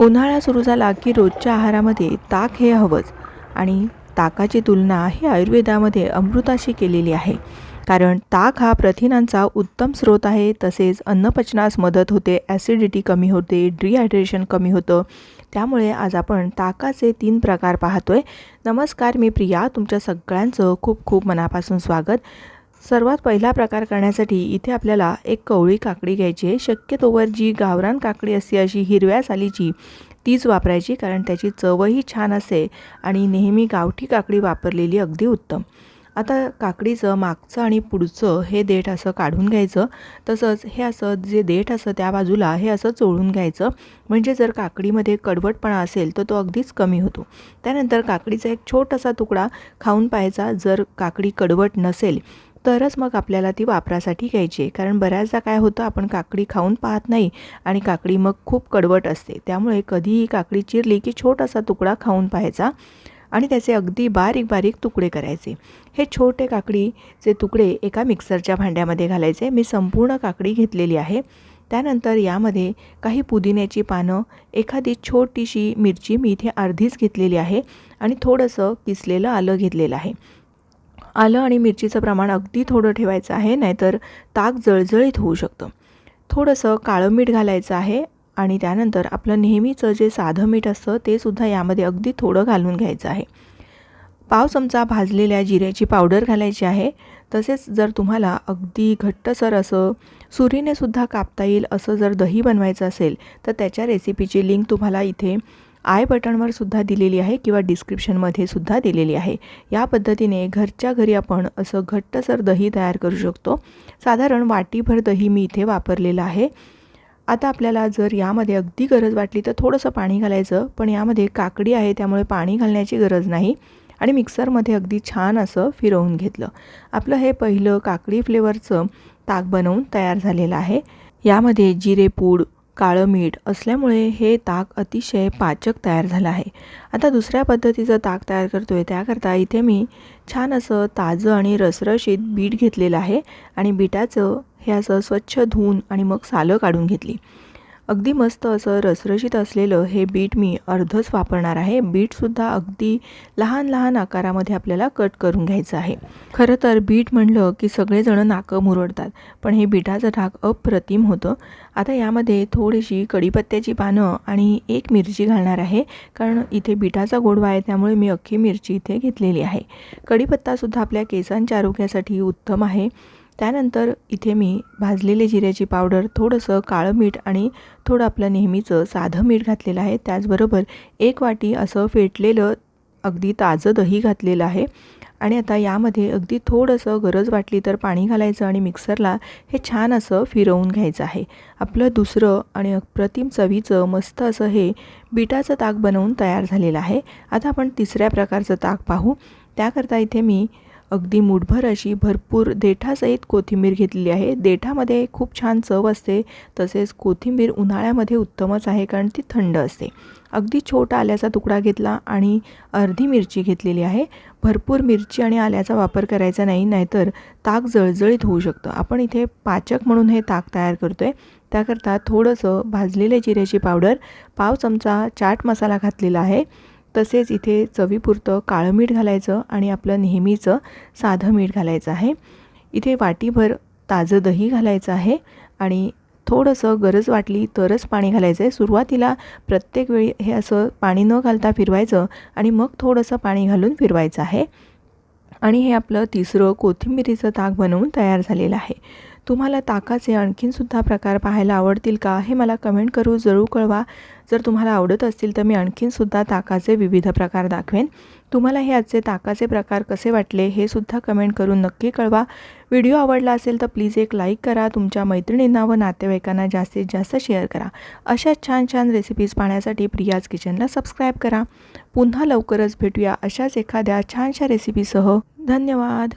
उन्हाळा सुरू झाला की रोजच्या आहारामध्ये ताक हे हवंच आणि ताकाची तुलना ही आयुर्वेदामध्ये अमृताशी केलेली आहे. कारण ताक हा प्रथिनांचा उत्तम स्रोत आहे तसेच अन्नपचनास मदत होते ॲसिडिटी कमी होते डिहायड्रेशन कमी होतं. त्यामुळे आज आपण ताकाचे तीन प्रकार पाहतोय. नमस्कार मी प्रिया. तुमच्या सगळ्यांचं खूप खूप मनापासून स्वागत. सर्वात पहिला प्रकार करण्यासाठी इथे आपल्याला एक कवळी काकडी घ्यायची आहे. शक्यतोवर जी गावरान काकडी असते अशी हिरव्या सालीची तीच वापरायची कारण त्याची चवही छान असते आणि नेहमी गावठी काकडी वापरलेली अगदी उत्तम. आता काकडीचं मागचं आणि पुढचं हे देठ असं काढून घ्यायचं. तसंच हे असं जे देठ असं त्या बाजूला हे असं चोळून घ्यायचं. म्हणजे जर काकडीमध्ये कडवटपणा असेल तर तो अगदीच कमी होतो. त्यानंतर काकडीचा एक छोटासा तुकडा खाऊन पाहायचा. जर काकडी कडवट नसेल तरच मग आपल्याला ती वापरासाठी घ्यायची आहे. कारण बऱ्याचदा काय होतं आपण काकडी खाऊन पाहत नाही आणि काकडी मग खूप कडवट असते. त्यामुळे कधीही काकडी चिरली की छोटासा तुकडा खाऊन पाहायचा आणि त्याचे अगदी बारीक बारीक तुकडे करायचे. हे छोटे काकडीचे तुकडे एका मिक्सरच्या भांड्यामध्ये घालायचे. मी संपूर्ण काकडी घेतलेली आहे. त्यानंतर यामध्ये काही पुदिन्याची पानं एखादी छोटीशी मिरची मी इथे अर्धीच घेतलेली आहे आणि थोडंसं किसलेलं आलं घेतलेलं आहे. आलं आणि मिरचीचं प्रमाण अगदी थोडं ठेवायचं आहे नाहीतर ताक जळजळीत होऊ शकतं. थोडंसं काळं मीठ घालायचं आहे आणि त्यानंतर आपलं नेहमीचं जे साधं मीठ असतं ते सुद्धा यामध्ये अगदी थोडं घालून घ्यायचं आहे. पाव चमचा भाजलेल्या जिऱ्याची पावडर घालायची आहे. तसेच जर तुम्हाला अगदी घट्टसर असं सुरीने सुद्धा कापता येईल असं जर दही बनवायचं असेल तर त्याच्या रेसिपीची लिंक तुम्हाला इथे आय बटनवर सुद्धा दिलेली आहे किंवा डिस्क्रिप्शनमध्ये सुद्धा दिलेली आहे. या पद्धतीने घरच्या घरी आपण असं घट्टसर दही तयार करू शकतो. साधारण वाटीभर दही मी इथे वापरलेलं आहे. आता आपल्याला जर यामध्ये अगदी गरज वाटली तर थोडंसं पाणी घालायचं पण यामध्ये काकडी आहे त्यामुळे पाणी घालण्याची गरज नाही. आणि मिक्सरमध्ये अगदी छान असं फिरवून घेतलं. आपलं हे पहिलं काकडी फ्लेवरचं ताक बनवून तयार झालेलं आहे. यामध्ये जिरेपूड काळं मीठ असल्यामुळे हे ताक अतिशय पाचक तयार झालं आहे. आता दुसऱ्या पद्धतीचं ताक तयार करतो आहे त्याकरता इथे मी छान असं ताजं आणि रसरशीत बीट घेतलेलं आहे आणि बीटाचं हे असं स्वच्छ धुवून आणि मग सालं काढून घेतली. अगदी मस्त असं रसरशीत असलेलं हे बीट मी अर्धच वापरणार आहे. बीटसुद्धा अगदी लहान लहान आकारामध्ये आपल्याला कट करून घ्यायचं आहे. खरं तर बीट म्हणलं की सगळेजणं नाकं मुरडतात पण हे बीटाचं ढाक अप्रतिम होतं. आता यामध्ये थोडीशी कढीपत्त्याची पानं आणि एक मिरची घालणार आहे कारण इथे बीटाचा गोडवा आहे त्यामुळे मी अख्खी मिरची इथे घेतलेली आहे. कढीपत्तासुद्धा आपल्या केसांच्या आरोग्यासाठी उत्तम आहे. त्यानंतर इथे मी भाजलेले जिऱ्याची पावडर थोडंसं काळं मीठ आणि थोडं आपलं नेहमीचं साधं मीठ घातलेलं आहे. त्याचबरोबर एक वाटी असं फेटलेलं अगदी ताजं दही घातलेलं आहे. आणि आता यामध्ये अगदी थोडंसं गरज वाटली तर पाणी घालायचं आणि मिक्सरला हे छान असं फिरवून घ्यायचं आहे. आपलं दुसरं आणि अप्रतिम चवीचं मस्त असं हे बिटाचं ताक बनवून तयार झालेलं आहे. आता आपण तिसऱ्या प्रकारचं ताक पाहू. त्याकरता इथे मी अगदी मुठभर अशी भरपूर देठासहित कोथिंबीर घेतलेली आहे. देठामध्ये खूप छान चव असते तसेच कोथिंबीर उन्हाळ्यामध्ये उत्तमच आहे कारण ती थंड असते. अगदी छोटा आल्याचा तुकडा घेतला आणि अर्धी मिरची घेतलेली आहे. भरपूर मिरची आणि आल्याचा वापर करायचा नाही नाहीतर ताक जळजळीत होऊ शकतं. आपण इथे पाचक म्हणून हे ताक तयार करतो आहे त्याकरता थोडंसं भाजलेल्या जिऱ्याची पावडर पाव चमचा चाट मसाला घातलेला आहे. तसेच इथे चवीपुरतं काळं मीठ घालायचं आणि आपलं नेहमीचं साधं मीठ घालायचं आहे. इथे वाटीभर ताजं दही घालायचं आहे आणि थोडंसं गरज वाटली तरच पाणी घालायचं आहे. सुरुवातीला प्रत्येक वेळी हे असं पाणी न घालता फिरवायचं आणि मग थोडंसं पाणी घालून फिरवायचं आहे. आणि हे आपलं तिसरं कोथिंबिरीचं ताक बनवून तयार झालेलं आहे. तुम्हाला ताकाचे आणखीनसुद्धा प्रकार पाहायला आवडतील का हे मला कमेंट करू जरूर कळवा. जर तुम्हाला आवडत असतील तर मी आणखीनसुद्धा ताकाचे विविध प्रकार दाखवेन. तुम्हाला हे आजचे ताकाचे प्रकार कसे वाटले हे सुद्धा कमेंट करून नक्की कळवा. व्हिडिओ आवडला असेल तर प्लीज एक लाईक करा तुमच्या मैत्रिणींना व नातेवाईकांना जास्तीत जास्त शेअर करा. अशा छान छान रेसिपीज पाहण्यासाठी प्रियाज किचनला सबस्क्राईब करा. पुन्हा लवकरच भेटूया अशाच एखाद्या छानशा रेसिपीसह धन्यवाद.